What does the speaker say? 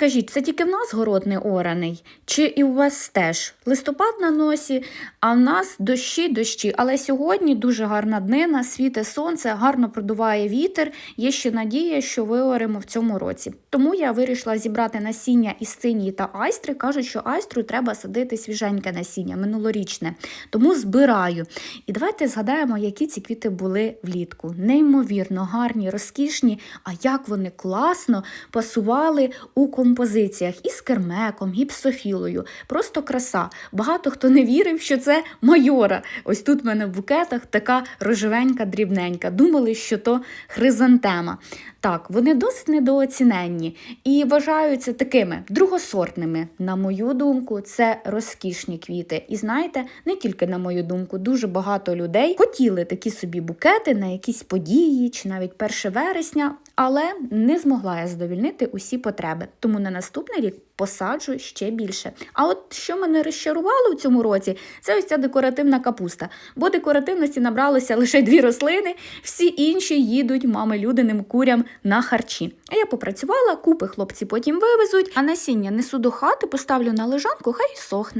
Скажіть, це тільки в нас город не ораний? Чи і у вас теж? Листопад на носі, а в нас дощі, дощі. Але сьогодні дуже гарна днина, світе сонце, гарно продуває вітер. Є ще надія, що виоремо в цьому році. Тому я вирішила зібрати насіння із синії та айстри. Кажуть, що айстру треба садити свіженьке насіння, минулорічне. Тому збираю. І давайте згадаємо, які ці квіти були влітку. Неймовірно гарні, розкішні. А як вони класно пасували у композиціях із кермеком, гіпсофілою. Просто краса. Багато хто не вірив, що це майора. Ось тут в мене в букетах така рожевенька, дрібненька. Думали, що то хризантема. Так, вони досить недооціненні і вважаються такими другосортними. На мою думку, це розкішні квіти. І знаєте, не тільки на мою думку, дуже багато людей хотіли такі собі букети на якісь події чи навіть 1 вересня, але не змогла я задовільнити усі потреби. Тому на наступний рік посаджу ще більше. А от що мене розчарувало в цьому році, це ось ця декоративна капуста. Бо декоративності набралося лише дві рослини, всі інші їдуть мами людиним курям на харчі. А я попрацювала, купи хлопці потім вивезуть, а насіння несу до хати, поставлю на лежанку, хай сохне.